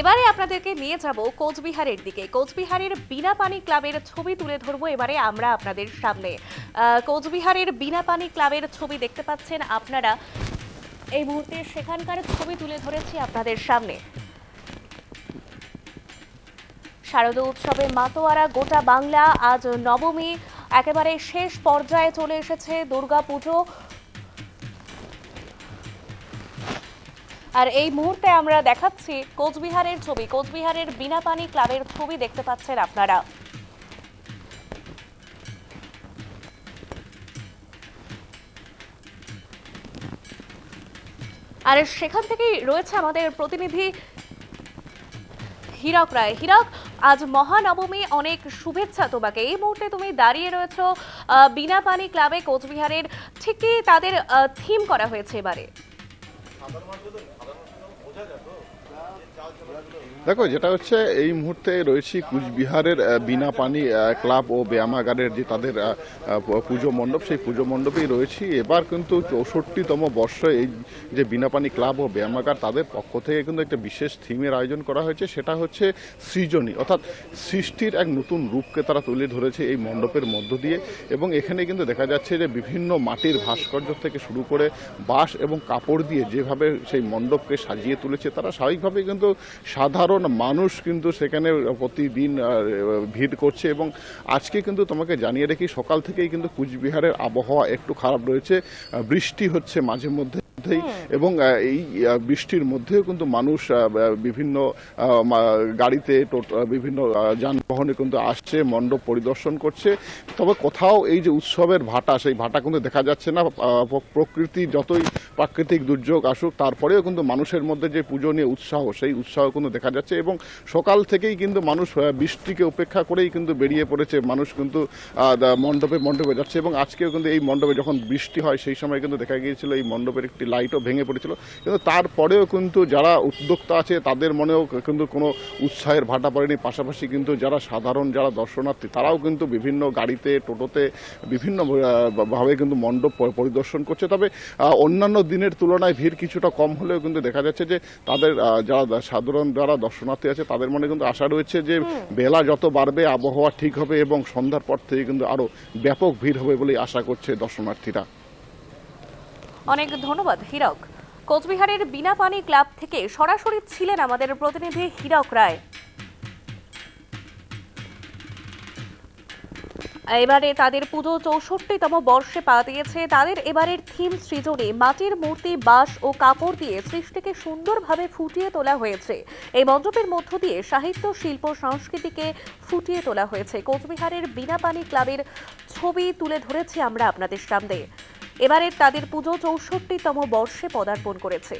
এবারে আপনাদেরকে নিয়ে যাব কোচবিহারের দিকে। কোচবিহারের বিনাপানি ক্লাবের ছবি তুলে ধরবো এবারে আমরা আপনাদের সামনে। কোচবিহারের বিনাপানি ক্লাবের ছবি দেখতে পাচ্ছেন আপনারা। এই মুহূর্তে সেখানকার ছবি তুলে ধরেছি আপনাদের সামনে। শারদ উৎসবে মাতোয়ারা, গোটা বাংলা, আজ নবমী। একেবারে শেষ পর্যায়ে চলে এসেছে দুর্গা আর এই মুহূর্তে আমরা দেখাচ্ছি কোচবিহারের ছবি। কোচবিহারের বিনাপানি ক্লাবের ছবি দেখতে পাচ্ছেন আপনারা। আর সেখান থেকেই রয়েছে আমাদের প্রতিনিধি হীরক রায়। হীরক আজ মহানবমী অনেক শুভেচ্ছা তোমাকে। এই মুহূর্তে তুমি দাঁড়িয়ে রয়েছো আহ, বিনাপানি ক্লাবে কোচবিহারের। ঠিকই তাদের থিম করা হয়েছে এবারে? Tabii, tabii. দেখো, যেটা হচ্ছে, এই মুহূর্তে রয়েছি কুচবিহারের বিনা পানি ক্লাব ও ব্যায়ামাগারের যে তাদের পুজো মণ্ডপ, সেই পুজো মণ্ডপেই রয়েছি। এবার কিন্তু চৌষট্টিতম বর্ষ, এই যে বিনা পানি ক্লাব ও ব্যায়ামাগার, তাদের পক্ষ থেকে কিন্তু একটা বিশেষ থিমের আয়োজন করা হয়েছে। সেটা হচ্ছে সৃজনী, অর্থাৎ সৃষ্টির এক নতুন রূপকে তারা তুলে ধরেছে এই মণ্ডপের মধ্য দিয়ে। এবং এখানে কিন্তু দেখা যাচ্ছে যে বিভিন্ন মাটির ভাস্কর্য থেকে শুরু করে বাঁশ এবং কাপড় দিয়ে যেভাবে সেই মণ্ডপকে সাজিয়ে তুলেছে, তারা স্বাভাবিকভাবেই কিন্তু সাধারণ মানুষ কিন্তু সেখানে প্রতিদিন ভিড় করছে এবং আজকে কিন্তু তোমাকে জানিয়ে রেখি সকাল থেকেই কিন্তু কুচবিহারের আবহাওয়া একটু খারাপ রয়েছে। বৃষ্টি হচ্ছে মাঝে মধ্যে মধ্যেই এবং এই বৃষ্টির মধ্যেও কিন্তু মানুষ বিভিন্ন গাড়িতে বিভিন্ন যানবাহনে কিন্তু আসছে মণ্ডপ পরিদর্শন করছে। তবে কোথাও এই যে উৎসবের ভাটা সেই ভাটা কিন্তু দেখা যাচ্ছে না। প্রকৃতি যতই প্রাকৃতিক দুর্যোগ আসুক তারপরেও কিন্তু মানুষের মধ্যে যে পুজো নিয়ে উৎসাহ সেই উৎসাহ কিন্তু দেখা যাচ্ছে এবং সকাল থেকেই কিন্তু মানুষ বৃষ্টিকে উপেক্ষা করেই কিন্তু বেরিয়ে পড়েছে। মানুষ কিন্তু মণ্ডপে মণ্ডপে যাচ্ছে এবং আজকেও কিন্তু এই মণ্ডপে যখন বৃষ্টি হয় সেই সময় কিন্তু দেখা গিয়েছিল এই মণ্ডপের একটি লাইটও ভেঙে পড়েছিল। কিন্তু তারপরেও কিন্তু যারা উদ্যোক্তা আছে তাদের মনেও কিন্তু কোনো উৎসাহের ভাটা পড়েনি। পাশাপাশি কিন্তু যারা সাধারণ যারা দর্শনার্থী তারাও কিন্তু বিভিন্ন গাড়িতে টোটোতে বিভিন্ন ভাবে কিন্তু মণ্ডপ পরিদর্শন করছে। তবে অন্যান্য দিনের তুলনায় ভিড় কিছুটা কম হলেও কিন্তু দেখা যাচ্ছে যে তাদের যারা সাধারণ যারা দর্শনার্থী আছে তাদের মনে কিন্তু আশা রয়েছে যে বেলা যত বাড়বে আবহাওয়া ঠিক হবে এবং সন্ধ্যার পর থেকে কিন্তু আরও ব্যাপক ভিড় হবে বলেই আশা করছে দর্শনার্থীরা। অনেক ধন্যবাদ, হীরক। কোচবিহারের বিনাপানি ক্লাব থেকে সরাসরি ছিলেন আমাদের প্রতিনিধি হীরক রায়। এবারে তাদের পুজো চৌষট্টিতম বর্ষে পা দিয়েছে। তাদের এবারের থিম সৃজনে মাটির মূর্তি, বাঁশ ও কাপড় দিয়ে সৃষ্টিকে সুন্দরভাবে ফুটিয়ে তোলা হয়েছে। এই মণ্ডপের মধ্য দিয়ে সাহিত্য, শিল্প, সংস্কৃতিকে ফুটিয়ে তোলা হয়েছে। কোচবিহারের বিনাপানি ক্লাবের ছবি তুলে ধরেছি আমরা আপনাদের সামনে। এবারে তাদের পুজো চৌষট্টিতম বর্ষে পদার্পণ করেছে।